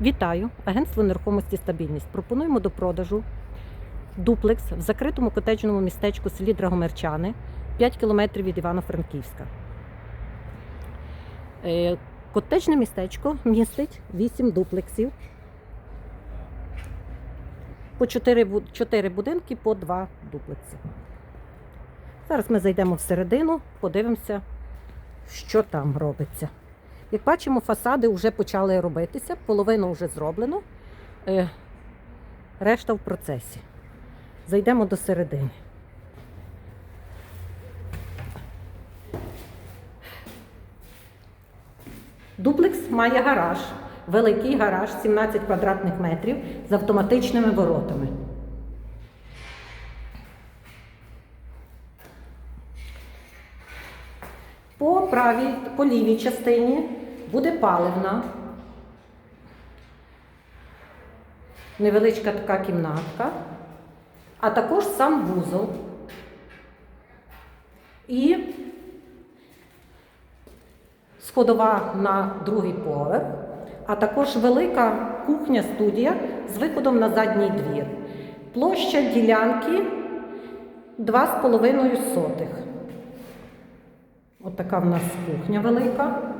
Вітаю! Агентство нерухомості стабільність. Пропонуємо до продажу дуплекс в закритому котеджному містечку селі Драгомерчани 5 кілометрів від Івано-Франківська. Е, Котеджне містечко містить 8 дуплексів. По 4, 4 будинки по 2 дуплекси. Зараз ми зайдемо всередину, подивимося, що там робиться. Як бачимо, фасади вже почали робитися, половина вже зроблено, е, решта в процесі. Зайдемо до середини. Дуплекс має гараж, великий гараж, 17 квадратних метрів з автоматичними воротами. По правій, по лівій частині буде паливна. Невеличка така кімнатка, а також сам вузол. І сходова на другий поверх, а також велика кухня-студія з виходом на задній двір. Площа ділянки 2,5 сотих. От така в нас кухня велика.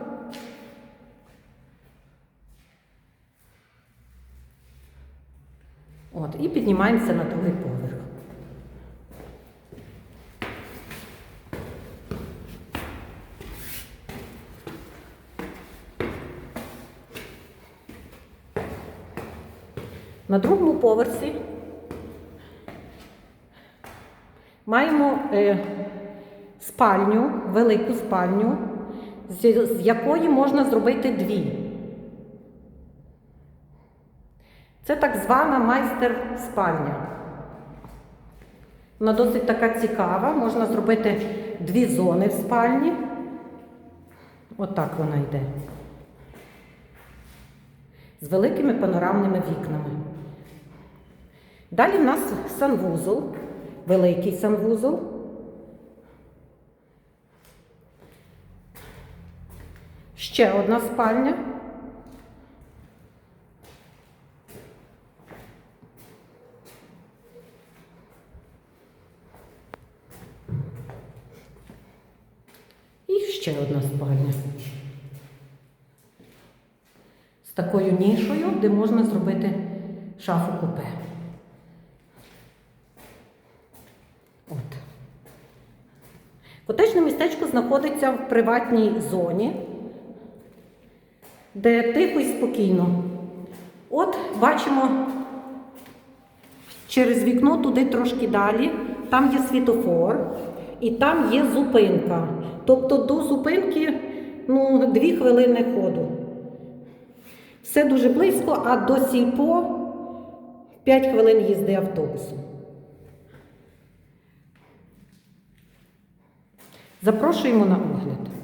От, і піднімаємося на другий поверх. На другому поверсі маємо е, спальню, велику спальню, з, з якої можна зробити дві. Це так звана майстер-спальня. Вона досить така цікава, можна зробити дві зони в спальні. Отак вона йде. З великими панорамними вікнами. Далі в нас санвузол, великий санвузол. Ще одна спальня. І ще одна спальня. З такою нішою, де можна зробити шафу купе. От. Котечне містечко знаходиться в приватній зоні, де тихо і спокійно. От бачимо через вікно туди трошки далі, там є світофор і там є зупинка. Тобто до зупинки ну, дві хвилини ходу. Все дуже близько, а до сільпо 5 хвилин їзди автобусом. Запрошуємо на огляд.